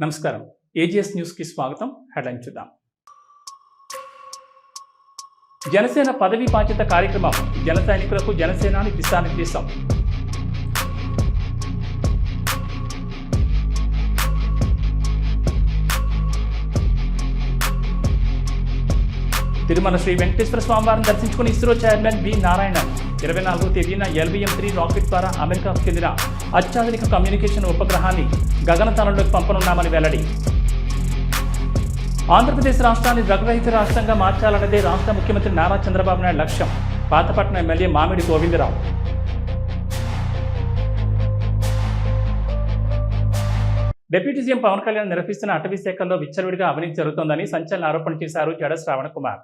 నమస్కారం. ఏజిఎస్ న్యూస్కి స్వాగతం. హెడ్లైన్ చూద్దాం. జనసేన పదవి బాధ్యత కార్యక్రమం. జన సైనికులకు జనసేనాని దిశానిర్దేశం. తిరుమల శ్రీ వెంకటేశ్వర స్వామివారిని దర్శించుకుని ఇస్రో చైర్మన్ బి నారాయణన్. ఇరవై నాలుగో తేదీన ఎల్బిఎం త్రీ రాకెట్ ద్వారా అమెరికాకు చెందిన అత్యాధునిక కమ్యూనికేషన్ ఉపగ్రహాన్ని గగనతలంలోకి పంపనున్నామని వెల్లడి. ఆంధ్రప్రదేశ్ రాష్ట్రాన్ని రఘురహిత రాష్ట్రంగా మార్చాలన్నదే రాష్ట్ర ముఖ్యమంత్రి నారా చంద్రబాబు నాయుడు లక్ష్యం. Pathapatnam MLA Mamidi Govindarao. Deputy CM Pawan Kalyan నిర్వహిస్తున్న అటవీ శాఖల్లో విచ్చలవిడిగా అవినీతి జరుగుతోందని సంచలన ఆరోపణ చేశారు జడ శ్రావణ కుమార్.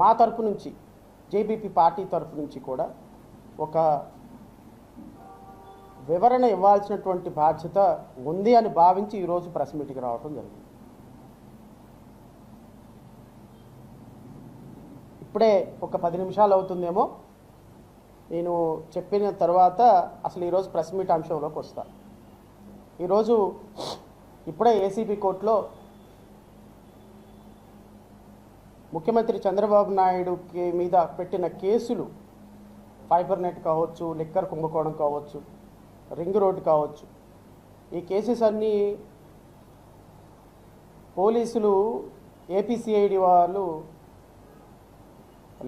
మా తరపు నుంచి జేబీపీ పార్టీ తరపు నుంచి కూడా ఒక వివరణ ఇవ్వాల్సినటువంటి బాధ్యత ఉంది అని భావించి ఈరోజు ప్రెస్ మీట్కి రావటం జరిగింది. ఇప్పుడే ఒక పది నిమిషాలు అవుతుందేమో. నేను చెప్పిన తర్వాత అసలు ఈరోజు ప్రెస్ మీట్ అంశంలోకి వస్తా. ఈరోజు ఇప్పుడే ఏసీబీ కోర్టులో ముఖ్యమంత్రి చంద్రబాబు నాయుడుకి మీద పెట్టిన కేసులు ఫైబర్ నెట్ కావచ్చు లిక్కర్ కుంభకోణం కావచ్చు రింగ్ రోడ్ కావచ్చు ఈ కేసెస్ అన్నీ పోలీసులు ఏపీసీఐడి వాళ్ళు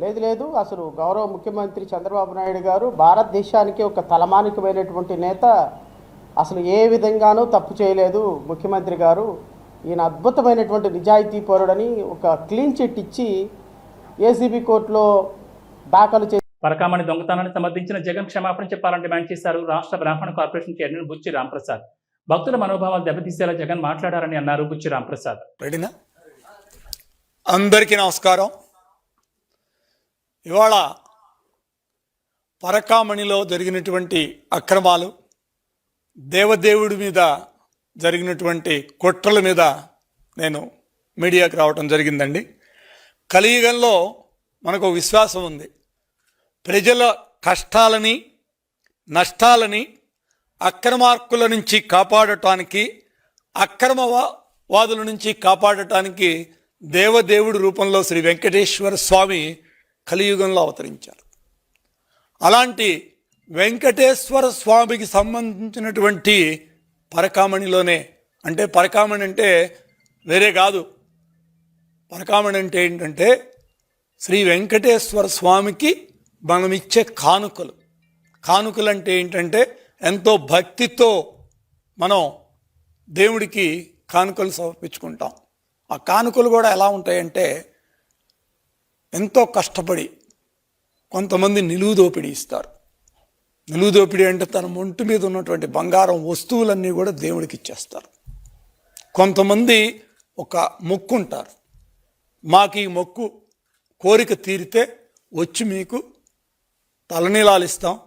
లేదు లేదు అసలు గౌరవ ముఖ్యమంత్రి చంద్రబాబు నాయుడు గారు భారతదేశానికి ఒక తలమానికమైనటువంటి నేత అసలు ఏ విధంగానూ తప్పు చేయలేదు ముఖ్యమంత్రి గారు. ఈయన అద్భుతమైనటువంటి నిజాయితీ పరుడని ఒక క్లీన్ చిట్ ఇచ్చి ఏసీబీ కోర్టులో దాఖలు చేసి పరకామణి దొంగతనాన్ని సమర్థించిన జగన్ క్షమాపణ చెప్పాలని డిమాండ్ చేశారు రాష్ట్ర బ్రాహ్మణ కార్పొరేషన్ చైర్మన్ బుచ్చి రాంప్రసాద్. భక్తుల మనోభావాలు దెబ్బతీసేలా జగన్ మాట్లాడారని అన్నారు బుచ్చి రాంప్రసాద్. రెడీనా? అందరికీ నమస్కారం. ఇవాళ పరకామణిలో జరిగినటువంటి అక్రమాలు దేవదేవుడి మీద జరిగినటువంటి కుట్రల మీద నేను మీడియాకి రావటం జరిగిందండి. కలియుగంలో మనకు విశ్వాసం ఉంది. ప్రజల కష్టాలని నష్టాలని అక్రమార్కుల నుంచి కాపాడటానికి అక్రమ వాదుల నుంచి కాపాడటానికి దేవదేవుడి రూపంలో శ్రీ వెంకటేశ్వర స్వామి కలియుగంలో అవతరించారు. అలాంటి వెంకటేశ్వర స్వామికి సంబంధించినటువంటి పరకామణిలోనే. అంటే పరకామణి అంటే వేరే కాదు. పరకామణి అంటే ఏంటంటే శ్రీ వెంకటేశ్వర స్వామికి మనం ఇచ్చే కానుకలు. కానుకలు అంటే ఏంటంటే ఎంతో భక్తితో మనం దేవుడికి కానుకలు సమర్పించుకుంటాం. ఆ కానుకలు కూడా ఎలా ఉంటాయంటే ఎంతో కష్టపడి కొంతమంది నిలువు దోపిడీ ఇస్తారు. నిలువు దోపిడీ అంటే తన ఒంటి మీద ఉన్నటువంటి బంగారం వస్తువులన్నీ కూడా దేవుడికి ఇచ్చేస్తారు. కొంతమంది ఒక మొక్కు ఉంటారు. మాకు ఈ మొక్కు కోరిక తీరితే వచ్చి మీకు తలనీలాలు ఇస్తాం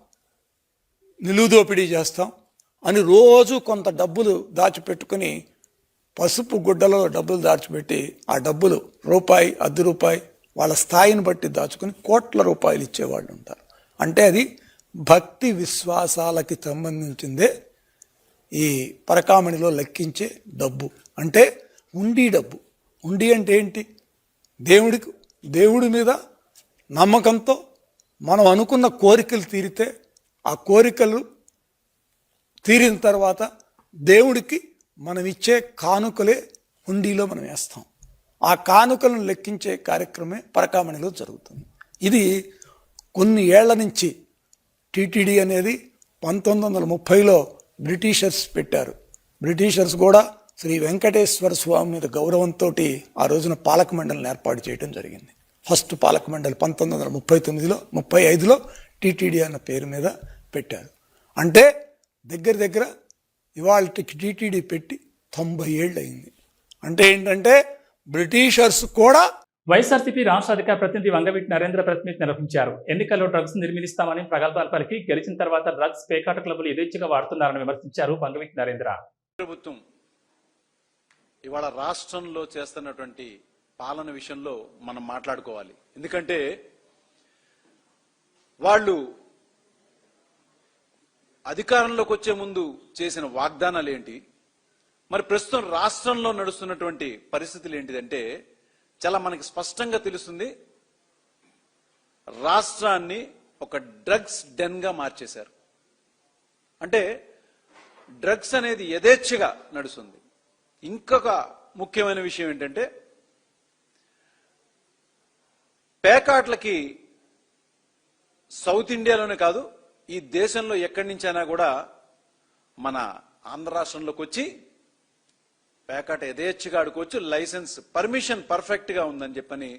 నిలువు దోపిడీ చేస్తాం అని రోజు కొంత డబ్బులు దాచిపెట్టుకుని పసుపు గుడ్డలో డబ్బులు దాచిపెట్టి ఆ డబ్బులు రూపాయి అర్ధ రూపాయి వాళ్ళ స్థాయిని బట్టి దాచుకుని కోట్ల రూపాయలు ఇచ్చేవాళ్ళు ఉంటారు. అంటే అది భక్తి విశ్వాసాలకి సంబంధించిందే ఈ పరకామణిలో లెక్కించే డబ్బు. అంటే ఉండి డబ్బు. ఉండి అంటే ఏంటి? దేవుడికి దేవుడి మీద నమ్మకంతో మనం అనుకున్న కోరికలు తీరితే ఆ కోరికలు తీరిన తర్వాత దేవుడికి మనం ఇచ్చే కానుకలే హుండీలో మనం వేస్తాం. ఆ కానుకలను లెక్కించే కార్యక్రమే పరకామణిలో జరుగుతుంది. ఇది కొన్ని ఏళ్ళ నుంచి టీటీడీ అనేది పంతొమ్మిది వందల ముప్పైలో బ్రిటిషర్స్ పెట్టారు. బ్రిటిషర్స్ కూడా శ్రీ వెంకటేశ్వర స్వామి మీద గౌరవంతో ఆ రోజున పాలక మండలిని ఏర్పాటు చేయడం జరిగింది. ఫస్ట్ పాలక మండలి పంతొమ్మిది వందల ముప్పై తొమ్మిదిలో ముప్పై ఐదులో టీటీడీ అన్న పేరు మీద పెట్టారు. అంటే దగ్గర దగ్గర ఇవాళ టీటీడీ పెట్టి తొంభై ఏళ్ళు అయింది. అంటే ఏంటంటే బ్రిటిషర్స్ కూడా వైఎస్ఆర్సీపీ రాష్ట్ర అధికార ప్రతినిధి వంగవీటి నరేంద్ర ప్రతినిధి నిర్వహించారు. ఎన్నికల్లో డ్రగ్స్ నిర్మిస్తామని ప్రగల్భాలు పలికి గెలిచిన తర్వాత డ్రగ్స్ పేకాట క్లబ్లు యథేచ్ఛగా వాడుతున్నారని విమర్శించారు వంగవీటి నరేంద్ర. ప్రభుత్వం ఇవాళ రాష్ట్రంలో చేస్తున్నటువంటి పాలన విషయంలో మనం మాట్లాడుకోవాలి. ఎందుకంటే వాళ్ళు అధికారంలోకి వచ్చే ముందు చేసిన వాగ్దానాలు ఏంటి? మరి ప్రస్తుతం రాష్ట్రంలో నడుస్తున్నటువంటి పరిస్థితులు ఏంటిదంటే చాలా మనకి స్పష్టంగా తెలుస్తుంది. రాష్ట్రాన్ని ఒక డ్రగ్స్ డెన్గా మార్చేశారు. అంటే డ్రగ్స్ అనేది యథేచ్ఛగా నడుస్తుంది. ఇంకొక ముఖ్యమైన విషయం ఏంటంటే పేకాట్లకి సౌత్ ఇండియాలోనే కాదు ఈ దేశంలో ఎక్కడి నుంచైనా కూడా మన ఆంధ్ర రాష్ట్రంలోకి వచ్చి పేకాట యథేచ్ఛగా ఆడుకోవచ్చు. లైసెన్స్ పర్మిషన్ పర్ఫెక్ట్గా ఉందని చెప్పని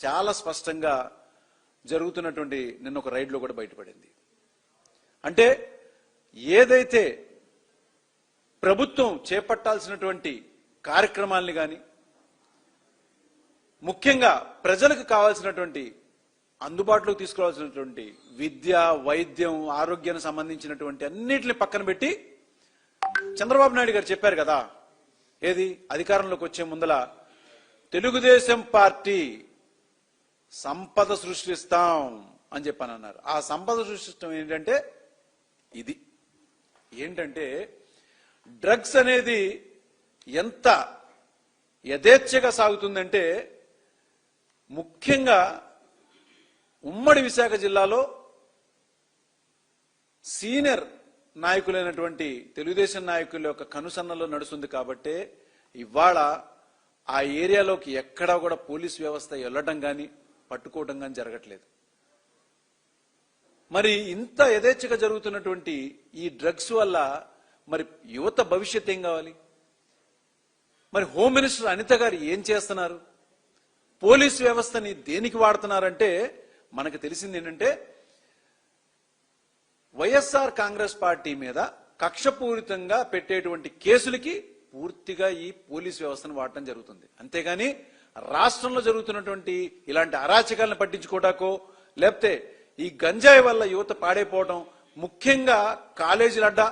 చాలా స్పష్టంగా జరుగుతున్నటువంటి నిన్న ఒక రైడ్లో కూడా బయటపడింది. అంటే ఏదైతే ప్రభుత్వం చేపట్టాల్సినటువంటి కార్యక్రమాల్ని కానీ ముఖ్యంగా ప్రజలకు కావాల్సినటువంటి అందుబాటులోకి తీసుకురావాల్సినటువంటి విద్య వైద్యం ఆరోగ్యానికి సంబంధించినటువంటి అన్నిటిని పక్కన పెట్టి చంద్రబాబు నాయుడు గారు చెప్పారు కదా ఏది? అధికారంలోకి వచ్చే ముందల తెలుగుదేశం పార్టీ సంపద సృష్టిస్తాం అని చెప్పని అన్నారు ఆ సంపద సృష్టించడం ఏంటంటే ఇది. ఏంటంటే డ్రగ్స్ అనేది ఎంత యథేచ్ఛగా సాగుతుందంటే ముఖ్యంగా ఉమ్మడి విశాఖ జిల్లాలో సీనియర్ నాయకులైనటువంటి తెలుగుదేశం నాయకుల యొక్క కనుసన్నలో నడుస్తుంది కాబట్టే ఇవాళ ఆ ఏరియాలోకి ఎక్కడా కూడా పోలీస్ వ్యవస్థ వెళ్ళటం కానీ పట్టుకోవడం కానీ జరగట్లేదు. మరి ఇంత యథేచ్ఛగా జరుగుతున్నటువంటి ఈ డ్రగ్స్ వల్ల మరి యువత భవిష్యత్ ఏం కావాలి? మరి హోమ్ మినిస్టర్ అనిత గారు ఏం చేస్తున్నారు? పోలీస్ వ్యవస్థని దేనికి వాడుతున్నారంటే మనకు తెలిసింది ఏంటంటే వైఎస్ఆర్ కాంగ్రెస్ పార్టీ మీద కక్షపూరితంగా పెట్టేటువంటి కేసులకి పూర్తిగా ఈ పోలీస్ వ్యవస్థను వాడటం జరుగుతుంది. అంతేగాని రాష్ట్రంలో జరుగుతున్నటువంటి ఇలాంటి అరాచకాలను పట్టించుకోటాకో లేకపోతే ఈ గంజాయి వల్ల యువత పాడైపోవడం ముఖ్యంగా కాలేజీల అడ్డా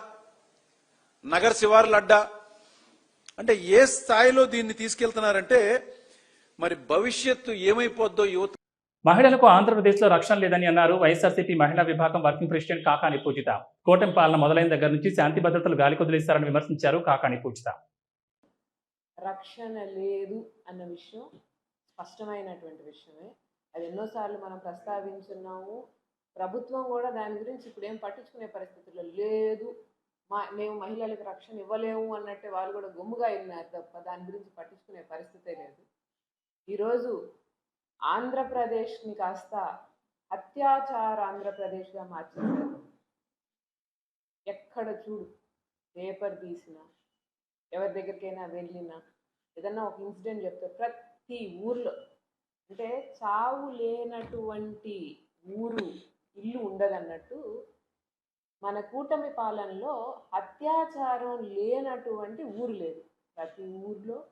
నగర శివారుల అడ్డా అంటే ఏ స్థాయిలో దీన్ని తీసుకెళ్తున్నారంటే మరి భవిష్యత్తు ఏమైపోద్దో యువత మహిళలకు ఆంధ్రప్రదేశ్లో రక్షణ లేదని అన్నారు వైఎస్ఆర్సీపీ మహిళా విభాగం వర్కింగ్ ప్రెసిడెంట్ కాకాని పూజిత. కూటమి పాలన మొదలైన దగ్గర నుంచి శాంతి భద్రతలు గాలి కొదిలేశారని విమర్శించారు కాకాని పూజిత. రక్షణ లేదు అన్న విషయం స్పష్టమైనటువంటి విషయమే. అది ఎన్నోసార్లు మనం ప్రస్తావించున్నాము. ప్రభుత్వం కూడా దాని గురించి ఇప్పుడు ఏం పట్టించుకునే పరిస్థితుల్లో లేదు. మా మేము మహిళలకు రక్షణ ఇవ్వలేము అన్నట్టే వాళ్ళు కూడా గుమ్ముగా ఉన్నారు తప్ప దాని గురించి పట్టించుకునే పరిస్థితే లేదు. ఈరోజు ఆంధ్రప్రదేశ్ని కాస్త అత్యాచార ఆంధ్రప్రదేశ్గా మార్చేశారు. ఎక్కడ చూడు పేపర్ తీసినా ఎవరి దగ్గరికైనా వెళ్ళినా ఏదన్నా ఒక ఇన్సిడెంట్ చెప్తే ప్రతి ఊర్లో అంటే చావు లేనటువంటి ఊరు ఇల్లు ఉండదన్నట్టు మన కూటమి పాలనలో అత్యాచారం లేనటువంటి ఊరు లేదు. ప్రతి ఊర్లో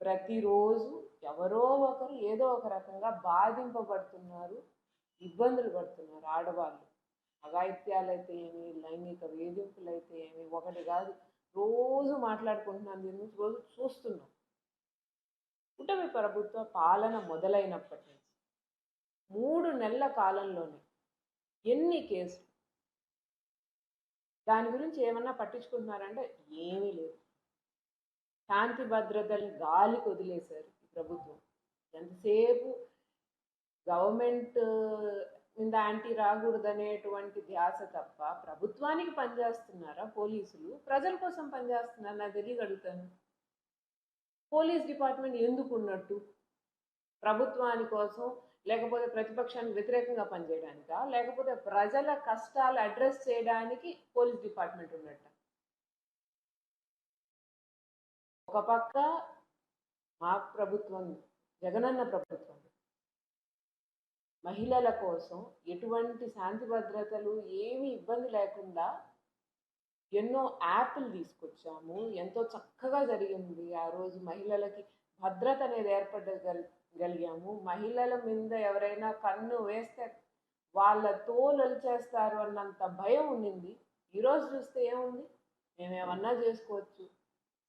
ప్రతిరోజు ఎవరో ఒకరు ఏదో ఒక రకంగా బాధింపబడుతున్నారు ఇబ్బందులు పడుతున్నారు ఆడవాళ్ళు. అఘాయిత్యాలైతే ఏమి లైంగిక వేధింపులు అయితే ఏమి ఒకటి కాదు. రోజు మాట్లాడుకుంటున్నాం దీని గురించి రోజు చూస్తున్నాం. కూటమి ప్రభుత్వ పాలన మొదలైనప్పటి నుంచి మూడు నెలల కాలంలోనే ఎన్ని కేసులు? దాని గురించి ఏమన్నా పట్టించుకుంటున్నారంటే ఏమీ లేదు. శాంతి భద్రతల్ని గాలికి వదిలేశారు ఈ ప్రభుత్వం. ఎంతసేపు గవర్నమెంట్ మీద యాంటీ రాకూడదు అనేటువంటి ధ్యాస తప్ప ప్రభుత్వానికి పనిచేస్తున్నారా పోలీసులు? ప్రజల కోసం పనిచేస్తున్నారా? నాకు తెలియగలుగుతాను పోలీస్ డిపార్ట్మెంట్ ఎందుకు ఉన్నట్టు? ప్రభుత్వాని కోసం లేకపోతే ప్రతిపక్షానికి వ్యతిరేకంగా పనిచేయడానికా? లేకపోతే ప్రజల కష్టాలు అడ్రస్ చేయడానికి పోలీస్ డిపార్ట్మెంట్ ఉన్నట్ట? ఒక పక్క మా ప్రభుత్వం జగనన్న ప్రభుత్వం. మహిళల కోసం ఎటువంటి శాంతి భద్రతలు ఏమీ ఇబ్బంది లేకుండా ఎన్నో యాప్లు తీసుకొచ్చాము. ఎంతో చక్కగా జరిగింది. ఆ రోజు మహిళలకి భద్రత అనేది ఏర్పడగలిగాము. మహిళల మీద ఎవరైనా కన్ను వేస్తే వాళ్ళ తోలు చేస్తారు అన్నంత భయం ఉండింది. ఈరోజు చూస్తే ఏముంది? మేమేమన్నా చేసుకోవచ్చు.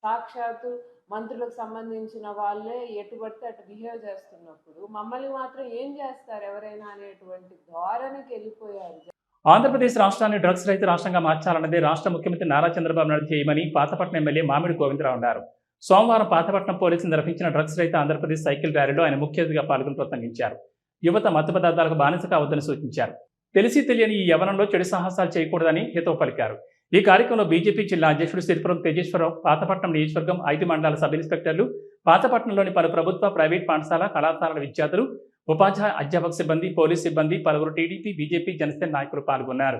సాక్షాత్తు మంత్రులకు సంబంధించిన వాళ్ళే ఎటుబడితే అటు బిహేవ్ చేస్తున్నప్పుడు మమ్మల్ని మాత్రం ఏం చేస్తారు ఎవరైనా అనేటువంటి ధోరణికి వెళ్ళిపోయారు. ఆంధ్రప్రదేశ్ రాష్ట్రాన్ని డ్రగ్స్ రహిత రాష్ట్రంగా మార్చాలన్నదే రాష్ట్ర ముఖ్యమంత్రి నారా చంద్రబాబు నాయుడు చేయమని పాతపట్నం ఎమ్మెల్యే మామిడి గోవిందరావు అన్నారు. సోమవారం పాతపట్నం పోలీసులు నిర్వహించిన డ్రగ్స్ రహిత ఆంధ్రప్రదేశ్ సైకిల్ ర్యాలీలో ఆయన ముఖ్య అతిథిగా పాల్గొని ప్రసంగించారు. యువత మత్తు పదార్థాలకు బానిస కావద్దని సూచించారు. తెలిసి తెలియని ఈ యవనంలో చెడు సాహసాలు చేయకూడదని హితవు పలికారు. ఈ కార్యక్రమంలో బీజేపీ జిల్లా అధ్యక్షుడు సిరిపురం తేజేశ్వరరావు పాతపట్నం నియోజకవర్గం ఐదు మండల సబ్ ఇన్స్పెక్టర్లు పాతపట్నంలోని పలు ప్రభుత్వ ప్రైవేట్ పాఠశాల కళాశాలల విద్యార్థులు ఉపాధ్యాయ అధ్యాపక సిబ్బంది పోలీస్ సిబ్బంది పలువురు టీడీపీ బీజేపీ జనసేన నాయకులు పాల్గొన్నారు.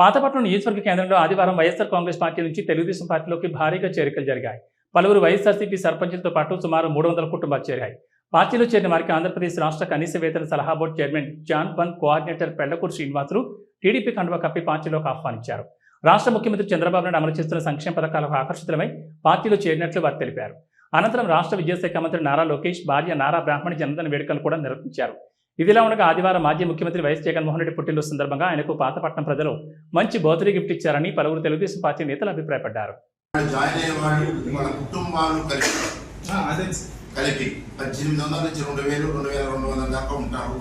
పాతపట్నం నియోజకవర్గ కేంద్రంలో ఆదివారం వైఎస్ఆర్ కాంగ్రెస్ పార్టీ నుంచి తెలుగుదేశం పార్టీలోకి భారీగా చేరికలు జరిగాయి. పలువురు వైఎస్ఆర్సీపీ సర్పంచులతో పాటు సుమారు మూడు వందల కుటుంబాలు చేరాయి. పార్టీలో చేరిన వారికి ఆంధ్రప్రదేశ్ రాష్ట్ర కనీస వేతన సలహా board chairman zone one coordinator Pellakuru Srinivasulu TDP కండువా కప్పి పార్టీలోకి ఆహ్వానించారు. రాష్ట్ర ముఖ్యమంత్రి చంద్రబాబు నాయుడు అమలు చేస్తున్న సంక్షేమ పథకాలకు ఆకర్షితులమై పార్టీలో చేరినట్లు వారు తెలిపారు. అనంతరం రాష్ట్ర విద్యాశాఖ మంత్రి నారా లోకేష్ భార్య నారా బ్రాహ్మణి జన్మదిన వేడుకలు కూడా నిర్వహించారు. ఇదిలా ఉండగా ఆదివారం మాజీ ముఖ్యమంత్రి వైఎస్ జగన్మోహన్ రెడ్డి పుట్టినరోజు సందర్భంగా ఆయనకు పాతపట్నం ప్రజలు మంచి బర్త్డే గిఫ్ట్ ఇచ్చారని పలువురు తెలుగుదేశం పార్టీ నేతలు అభిప్రాయపడ్డారు. కలిపి పద్దెనిమిది వందల నుంచి రెండు వేలు రెండు వేల రెండు వందల దాకా ఉంటారు.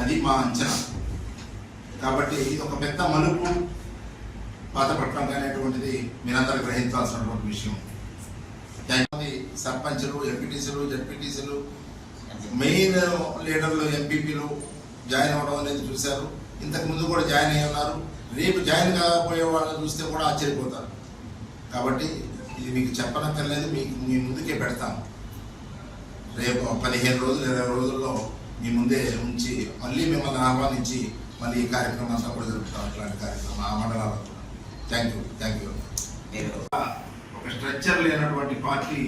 అది మా అంచనా. కాబట్టి ఇది ఒక పెద్ద మలుపు పాతపట్నం అనేటువంటిది మీరందరూ గ్రహించాల్సినటువంటి విషయం. దాని సర్పంచులు ఎంపీటీసీలు జడ్పీటీసీలు మెయిన్ లీడర్లు ఎంపీపీలు జాయిన్ అవ్వడం అనేది చూశారు. ఇంతకు ముందు కూడా జాయిన్ అయ్యి ఉన్నారు. రేపు జాయిన్ కాకపోయే వాళ్ళని చూస్తే కూడా ఆశ్చర్యపోతారు. కాబట్టి ఇది మీకు చెప్పనక్కర్లేదు. మీకు మీ ముందుకే పెడతాం రేపు పదిహేను రోజులు ఇరవై రోజుల్లో మీ ముందే ఉంచి మళ్ళీ మిమ్మల్ని ఆహ్వానించి మళ్ళీ ఈ కార్యక్రమం అంతా కూడా జరుపుతాం. ఇట్లాంటి కార్యక్రమం ఆ మండలాల్లో కూడా. థ్యాంక్ యూ థ్యాంక్ యూ ఒక స్ట్రక్చర్ లేనటువంటి పార్టీ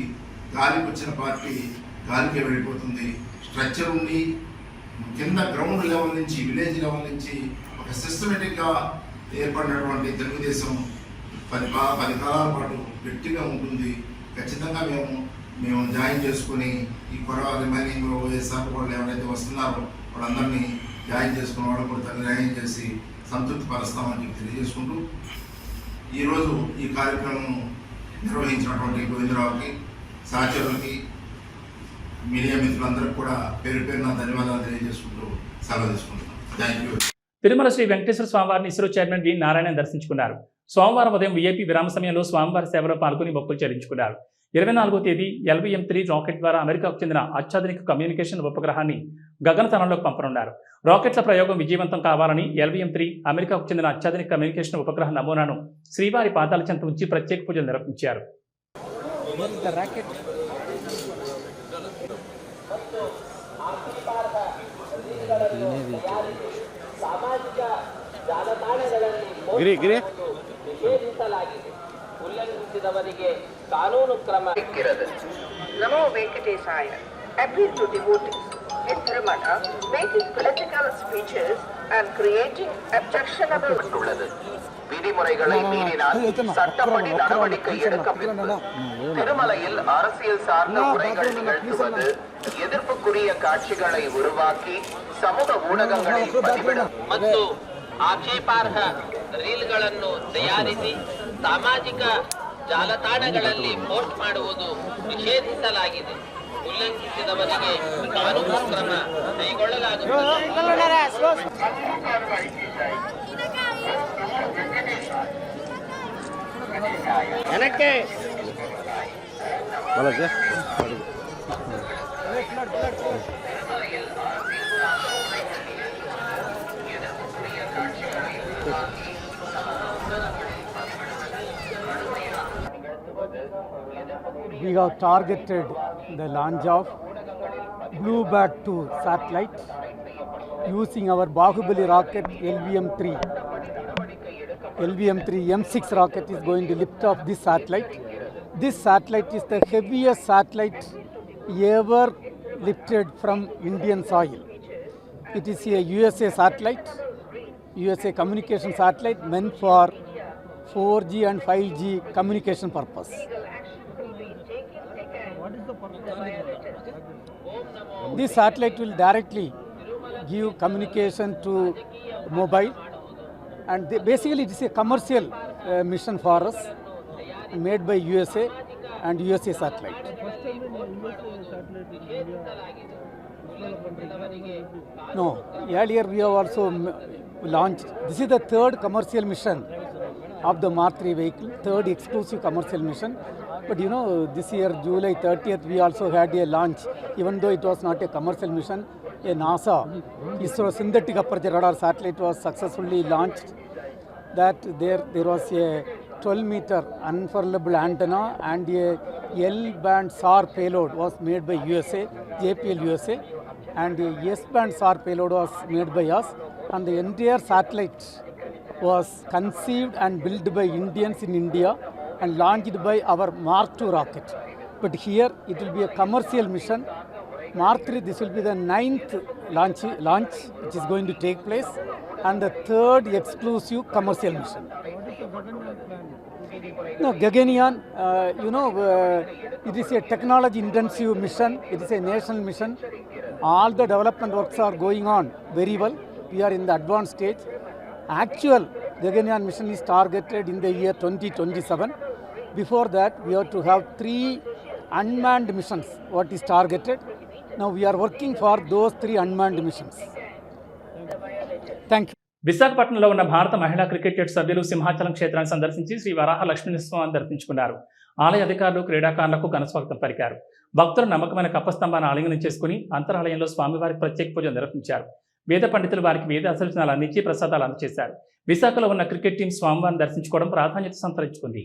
గాలికి వచ్చిన పార్టీ గాలికి వెళ్ళిపోతుంది. స్ట్రక్చర్ ఉండి కింద గ్రౌండ్ లెవెల్ నుంచి విలేజ్ లెవెల్ నుంచి ఒక సిస్టమేటిక్గా ఏర్పడినటువంటి తెలుగుదేశం పది పది కాలాల పాటు గట్టిగా ఉంటుంది. ఖచ్చితంగా మేము మేము జాయిన్ చేసుకుని ఈ కొరవ రిమైనింగ్ వైఎస్ఆర్ వాళ్ళు ఎవరైతే వస్తున్నారో వాళ్ళందరినీ జాయిన్ చేసుకుని వాళ్ళు కూడా జాయిన్ చేసి సంతృప్తి పరుస్తామని చెప్పి తెలియజేసుకుంటూ ఈరోజు ఈ కార్యక్రమం నిర్వహించినటువంటి గోవిందరావుకి సహచరులకి మీడియా మిత్రులందరికీ కూడా పేరు పేరున ధన్యవాదాలు తెలియజేసుకుంటూ సెలవు తీసుకుంటున్నాం. థ్యాంక్ యూ తిరుమల శ్రీ వెంకటేశ్వర స్వామివారిని ఇస్రో చైర్మన్ వి నారాయణ దర్శించుకున్నారు. సోమవారం ఉదయం వీఐపీ విరామ సమయంలో స్వామివారి సేవలో పాల్గొని మొక్కులు చెల్లించుకున్నారు. ఇరవై నాలుగో తేదీ ఎల్వీఎం త్రీ రాకెట్ ద్వారా అమెరికాకు చెందిన అత్యాధునిక కమ్యూనికేషన్ ఉపగ్రహాన్ని గగనతలంలోకి పంపనున్నారు. రాకెట్ల ప్రయోగం విజయవంతం కావాలని ఎల్వీఎం త్రీ అమెరికాకు చెందిన అత్యాధునిక కమ్యూనికేషన్ ఉపగ్రహ నమూనాను శ్రీవారి పాదాల చెంత ఉంచి ప్రత్యేక పూజలు నిర్వహించారు. ಸಾಮಾಜಿಕ ಗಿರಿ. ನಿಷೇಧಿಸಲಾಗಿದೆ ಉಲ್ಲಂಘಿಸಿದವರಿಗೆ ಕಾನೂನು ಕ್ರಮ ನಮೋ ವೆಂಕಟೇಶಾಯ. Appeal to the voters making political speeches and creating objectionable உள்ளது விதிமுறைகளை மீறினால் சட்டப்படி நடவடிக்கை எடுக்கப்படும் திருமலையில் அரசியல் சார்ந்த உரைகள் நிகழ்த்துவது எதிர்ப்புக்குரிய காட்சிகளை உருவாக்கி சமூக ஊடகங்களில் பதிவிடும் ಮತ್ತು ಆಕ್ಷೇಪಾರ್ಹ ರೀಲ್ಗಳನ್ನು ತಯಾರಿಸಿ ಸಾಮಾಜಿಕ ಜಾಲತಾಣಗಳಲ್ಲಿ ಪೋಸ್ಟ್ ಮಾಡುವುದು ನಿಷೇಧಿಸಲಾಗಿದೆ ಉಲ್ಲಂಘಿಸಿದವರಿಗೆ ಕಾನೂನು ಕ್ರಮ ಕೈಗೊಳ್ಳಲಾಗುತ್ತದೆ Balaji we have targeted the launch of Blue Bat 2 satellite using our Bahubali rocket LVM-3. LVM-3 M6 rocket is going to lift off this satellite. This satellite is the heaviest satellite ever lifted from Indian soil. It is a USA satellite, USA communication satellite meant for 4G and 5G communication purpose. This satellite will directly give communication to mobile and they, basically it is a commercial uh, mission for us made by USA and USA satellite. No, earlier we have also launched, this is the third commercial mission of the Mark 3 vehicle, third exclusive commercial mission. But you know, this year, July 30th, we also had a launch, even though it was not a commercial mission, a NASA ISRO synthetic aperture radar satellite was successfully launched. That there, there was a 12 meter unfurlable antenna and a L band SAR payload was made by USA, JPL USA, and a S band SAR payload was made by us, and the entire satellite was conceived and built by Indians in India and launched by our Mark II rocket. But here it will be a commercial mission. Mark III, this will be the ninth launch, launch which is going to take place, and the third exclusive commercial mission. No, Gaganyaan, uh, you know, uh, it is a technology intensive mission, it is a national mission. All the development works are going on very well. We are in the advanced stage. Actual Gaganyaan mission is targeted in the year 2027. Before that, we have to have three unmanned missions, what is targeted. Now we are working for those three unmanned missions. Thank you. విశాఖపట్నంలో ఉన్న భారత మహిళా cricket జట్టు సభ్యులు సింహాచలం క్షేత్రాన్ని సందర్శించి శ్రీ వరాహ లక్ష్మీనరసింహాన్ని దర్శించుకున్నారు ఆలయ అధికారులు క్రీడాకారులకు ఘనస్వాగతం పలికారు భక్తులు నమ్మకమైన కప్పస్తంభాన్ని ఆలింగనం చేసుకుని అంతరాలయంలో స్వామివారికి ప్రత్యేక పూజలు నిర్వహించారు వేద పండితులు వారికి వేద అసలుచనాలు అందించి ప్రసాదాలు అందజేశారు విశాఖలో ఉన్న క్రికెట్ టీం స్వామివారిని దర్శించుకోవడం ప్రాధాన్యత సంతరించుకుంది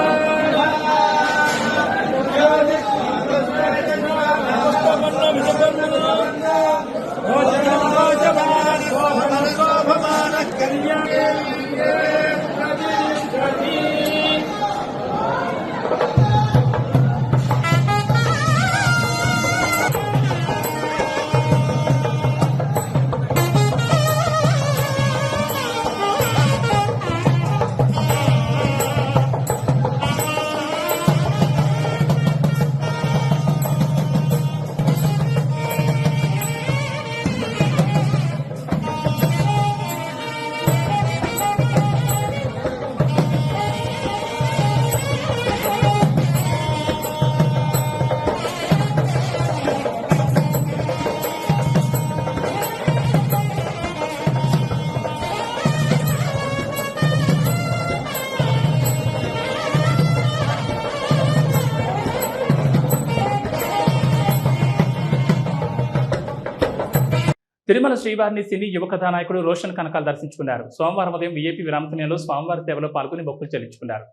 తిరుమల శ్రీవారిని సినీ యువ కథానాయకుడు రోషన్ కనకాలు దర్శించుకున్నారు. సోమవారం ఉదయం వీఐపీ విరామతనలో స్వామివారి సేవలో పాల్గొని మొక్కులు చెల్లించుకున్నారు.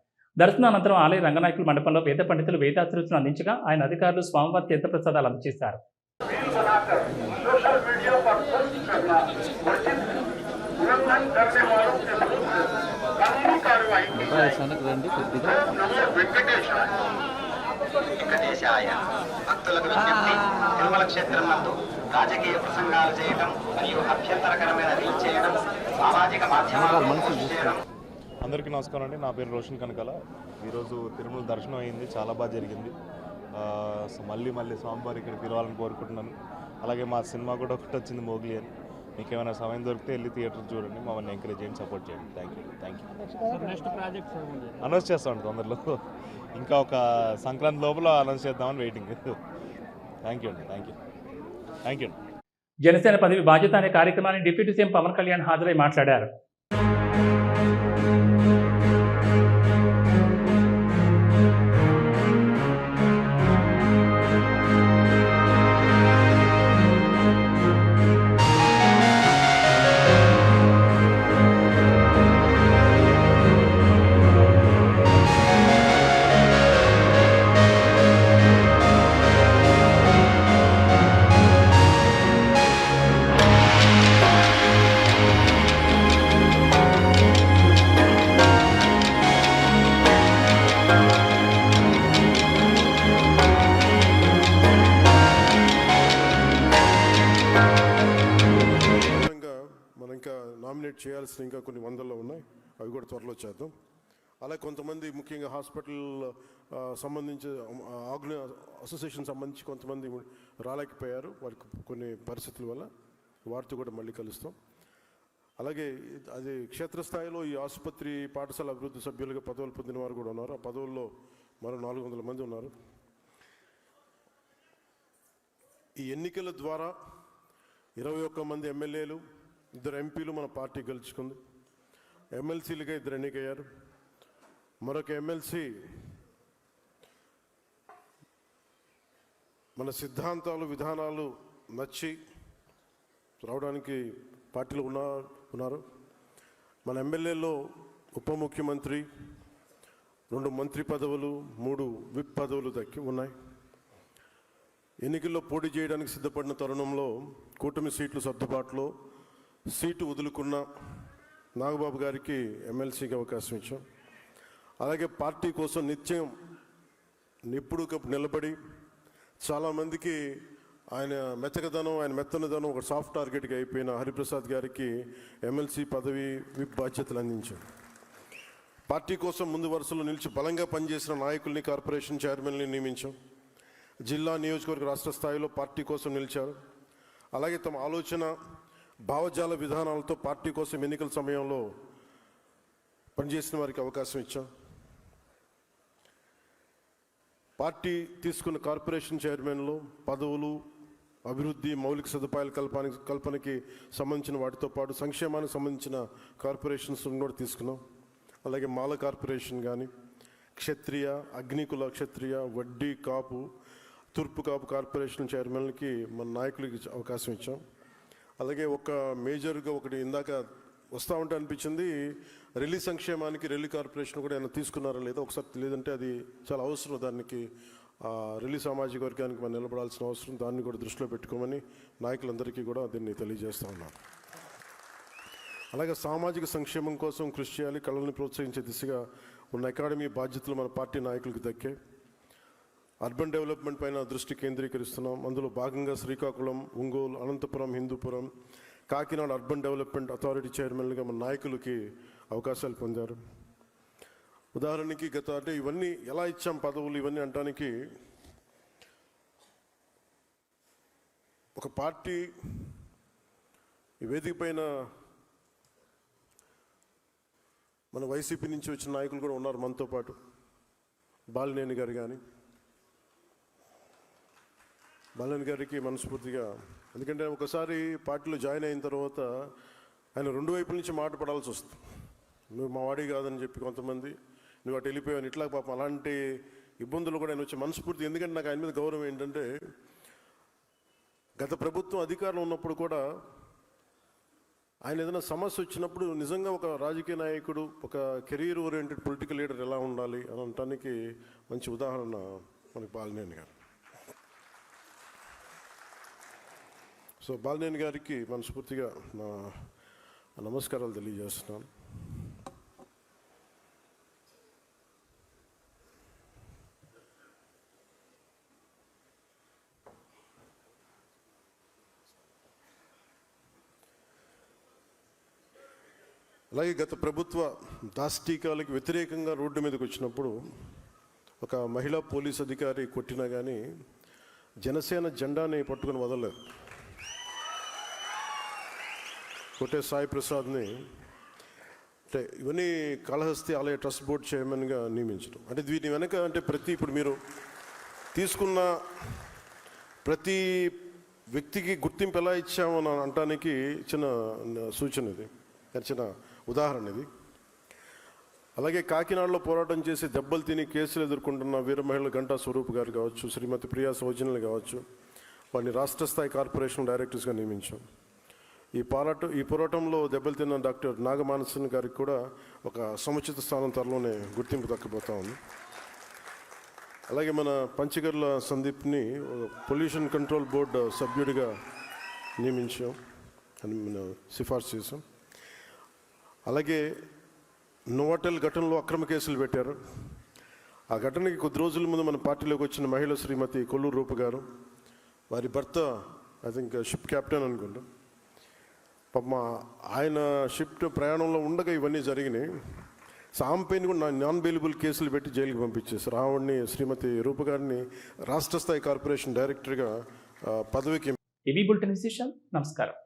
దర్శనానంతరం ఆలయ రంగనాయకుల మండపంలో వేద పండితులు వేదాశృతులను అందించగా ఆయన అధికారులు స్వామివారి తీర్థప్రసాదాలు అందజేశారు. భక్తులకు విజ్ఞప్తి. తిరుమల క్షేత్రం నందు రాజకీయ ప్రసంగాలు చేయడం మరియు అభ్యంతరకరమైన రీల్ చేయడం సామాజిక మాధ్యమాలను పోస్ట్ చేయడం. అందరికీ నమస్కారం అండి. నా పేరు రోషన్ కనకాల. ఈరోజు తిరుమల దర్శనం అయింది. చాలా బాగా జరిగింది. మళ్ళీ మళ్ళీ స్వామివారి ఇక్కడ తిరగాలని కోరుకుంటున్నాను. అలాగే మా సినిమా కూడా ఒకటి వచ్చింది మోగ్లీ అని. మీకు ఏమైనా సమయం దొరికితే వెళ్ళి థియేటర్ చూడండి. మమ్మల్ని ఎంకరేజ్ చేయండి సపోర్ట్ చేయండి. Thank you thank you announce చేస్తాం తొందరలో. ఇంకా ఒక సంక్రాంతి లోపల అనౌన్స్ చేద్దామని వెయిటింగ్ థ్యాంక్ యూ అండి థ్యాంక్ యూ థ్యాంక్ యూ అండి జనసేన పదవి బాధ్యత అనే కార్యక్రమాన్ని డిప్యూటీ సీఎం పవన్ కళ్యాణ్ హాజరై మాట్లాడారు. చేయాల్సిన ఇంకా కొన్ని వందల్లో ఉన్నాయి. అవి కూడా త్వరలో చేద్దాం. అలాగే కొంతమంది ముఖ్యంగా హాస్పిటల్ సంబంధించి ఆగ్న ఆగ్ని అసోసియేషన్ సంబంధించి కొంతమంది రాలేకపోయారు. వారికి కొన్ని పరిస్థితుల వల్ల వారితో కూడా మళ్ళీ కలుస్తాం. అలాగే అది క్షేత్రస్థాయిలో ఈ ఆసుపత్రి పాఠశాల అభివృద్ధి సభ్యులుగా పదవులు పొందిన వారు కూడా ఉన్నారు. ఆ పదవుల్లో మరో నాలుగు వందల మంది ఉన్నారు. ఈ ఎన్నికల ద్వారా ఇరవై ఒక్క మంది ఎమ్మెల్యేలు ఇద్దరు ఎంపీలు మన పార్టీ గెలుచుకుంది. ఎమ్మెల్సీలుగా ఇద్దరు ఎన్నికయ్యారు. మరొక ఎమ్మెల్సీ మన సిద్ధాంతాలు విధానాలు నచ్చి రావడానికి పార్టీలు ఉన్న ఉన్నారు. మన ఎమ్మెల్యేలో ఉప ముఖ్యమంత్రి రెండు మంత్రి పదవులు మూడు విప్ పదవులు దక్కి ఉన్నాయి. ఎన్నికల్లో పోటీ చేయడానికి సిద్ధపడిన తరుణంలో కూటమి సీట్లు సర్దుబాటులో సీటు వదులుకున్న నాగబాబు గారికి ఎమ్మెల్సీకి అవకాశం ఇచ్చాం. అలాగే పార్టీ కోసం నిత్యం నిప్పుడు నిలబడి చాలామందికి ఆయన మెత్తకదనం ఆయన మెత్తనదనం ఒక సాఫ్ట్ టార్గెట్గా అయిపోయిన హరిప్రసాద్ గారికి ఎమ్మెల్సీ పదవి విప్ బాధ్యతలు అందించాం పార్టీ కోసం ముందు వరుసలో నిలిచి బలంగా పనిచేసిన నాయకుల్ని కార్పొరేషన్ చైర్మన్ని నియమించాం. జిల్లా నియోజకవర్గ రాష్ట్ర స్థాయిలో పార్టీ కోసం నిలిచారు. అలాగే తమ ఆలోచన భావజాల విధానాలతో పార్టీ కోసం ఎన్నికల సమయంలో పనిచేసిన వారికి అవకాశం ఇచ్చాం. పార్టీ తీసుకున్న కార్పొరేషన్ చైర్మన్లో పదవులు అభివృద్ధి మౌలిక సదుపాయాల కల్పన కల్పనకి సంబంధించిన వాటితో పాటు సంక్షేమానికి సంబంధించిన కార్పొరేషన్స్ కూడా తీసుకున్నాం. అలాగే మాల కార్పొరేషన్ కానీ క్షత్రియ అగ్నికుల క్షత్రియ వడ్డీ కాపు తూర్పు కాపు కార్పొరేషన్ చైర్మన్లకి మన నాయకులకి అవకాశం ఇచ్చాం. అలాగే ఒక మేజర్గా ఒకటి ఇందాక వస్తూ ఉంటే అనిపించింది రెల్లి సంక్షేమానికి రెల్లి కార్పొరేషన్ కూడా ఏమైనా తీసుకున్నారా లేదా? ఒకసారి లేదంటే అది చాలా అవసరం దానికి. ఆ, రెల్లి సామాజిక వర్గానికి మనం నిలబడాల్సిన అవసరం దాన్ని కూడా దృష్టిలో పెట్టుకోమని నాయకులందరికీ కూడా దీన్ని తెలియజేస్తూ ఉన్నాను. అలాగే సామాజిక సంక్షేమం కోసం కృషి చేయాలి కళల్ని ప్రోత్సహించే దిశగా ఉన్న అకాడమీ బాధ్యతలు మన పార్టీ నాయకులకు దక్కే అర్బన్ డెవలప్మెంట్ పైన దృష్టి కేంద్రీకరిస్తున్నాం. అందులో భాగంగా Srikakulam Ongole Anantapur Hindupur Kakinada urban development authority చైర్మన్గా మన నాయకులకి అవకాశాలు పొందారు. ఉదాహరణకి గత అంటే ఇవన్నీ ఎలా ఇచ్చాం పదవులు ఇవన్నీ అంటానికి ఒక పార్టీ ఈ వేదిక పైన మన వైసీపీ నుంచి వచ్చిన నాయకులు కూడా ఉన్నారు మనతో పాటు. బాలినేని గారు కానీ బాలన్ గారికి మనస్ఫూర్తిగా. ఎందుకంటే ఒకసారి పార్టీలో జాయిన్ అయిన తర్వాత ఆయన రెండు వైపుల నుంచి మాట పడాల్సి వస్తుంది. నువ్వు మా వాడి కాదని చెప్పి కొంతమంది నువ్వు అటు వెళ్ళిపోయావు ఇట్లా పాపం అలాంటి ఇబ్బందులు కూడా ఆయన వచ్చి మనస్ఫూర్తి ఎందుకంటే నాకు ఆయన మీద గౌరవం ఏంటంటే గత ప్రభుత్వం అధికారంలో ఉన్నప్పుడు కూడా ఆయన ఏదైనా సమస్య వచ్చినప్పుడు నిజంగా ఒక రాజకీయ నాయకుడు ఒక కెరీర్ ఓరియంటెడ్ పొలిటికల్ లీడర్ ఎలా ఉండాలి అని అనటానికి మంచి ఉదాహరణ మనకి బాలినేని గారు. సో బాలినేని గారికి మనస్ఫూర్తిగా నా నమస్కారాలు తెలియజేస్తున్నాను. అలాగే గత ప్రభుత్వ దాష్టీకాలకు వ్యతిరేకంగా రోడ్డు మీదకి వచ్చినప్పుడు ఒక మహిళా పోలీస్ అధికారి కొట్టినా కానీ జనసేన జెండాని పట్టుకొని వదలలేదు. కొట్టే సాయి ప్రసాద్ని అంటే ఇవన్నీ కాళహస్తి ఆలయ ట్రస్ట్ బోర్డ్ చైర్మన్గా నియమించడం. అంటే దీని వెనక అంటే ప్రతి ఇప్పుడు మీరు తీసుకున్న ప్రతి వ్యక్తికి గుర్తింపు ఎలా ఇచ్చామని అనటానికి చిన్న సూచన ఇది. చిన్న ఉదాహరణ ఇది. అలాగే కాకినాడలో పోరాటం చేసి దెబ్బలు తిని కేసులు ఎదుర్కొంటున్న వీరమహిళ గంటా స్వరూప్ గారు కావచ్చు శ్రీమతి ప్రియా సౌజన్యులు కావచ్చు వాడిని రాష్ట్ర స్థాయి కార్పొరేషన్ డైరెక్టర్స్గా నియమించాం. ఈ పాలట ఈ పోరాటంలో దెబ్బలు తిన్న డాక్టర్ నాగమానసన్ గారికి కూడా ఒక సముచిత స్థానం త్వరలోనే గుర్తింపు దక్కబోతా ఉంది. అలాగే మన పంచగర్ల సందీప్ని పొల్యూషన్ కంట్రోల్ బోర్డు సభ్యుడిగా నియమించాం అని మనం సిఫార్సు చేసాం అలాగే నోవాటెల్ ఘటనలో అక్రమ కేసులు పెట్టారు. ఆ ఘటనకి కొద్ది రోజుల ముందు మన పార్టీలోకి వచ్చిన మహిళ శ్రీమతి కొల్లూరు రూప గారు వారి భర్త ఐ థింక్ షిప్ కెప్టెన్ అనుకుంటాం. పాప ఆయన షిఫ్ట్ ప్రయాణంలో ఉండగా ఇవన్నీ జరిగినాయి. సాంపేని కూడా నాన్ బెయిలబుల్ కేసులు పెట్టి జైలుకి పంపించేసి ఆవిడ్ని శ్రీమతి రూపగారిని రాష్ట్ర స్థాయి కార్పొరేషన్ డైరెక్టర్గా పదవికి ఇవి బులెటిన్ విశేషాలు? నమస్కారం.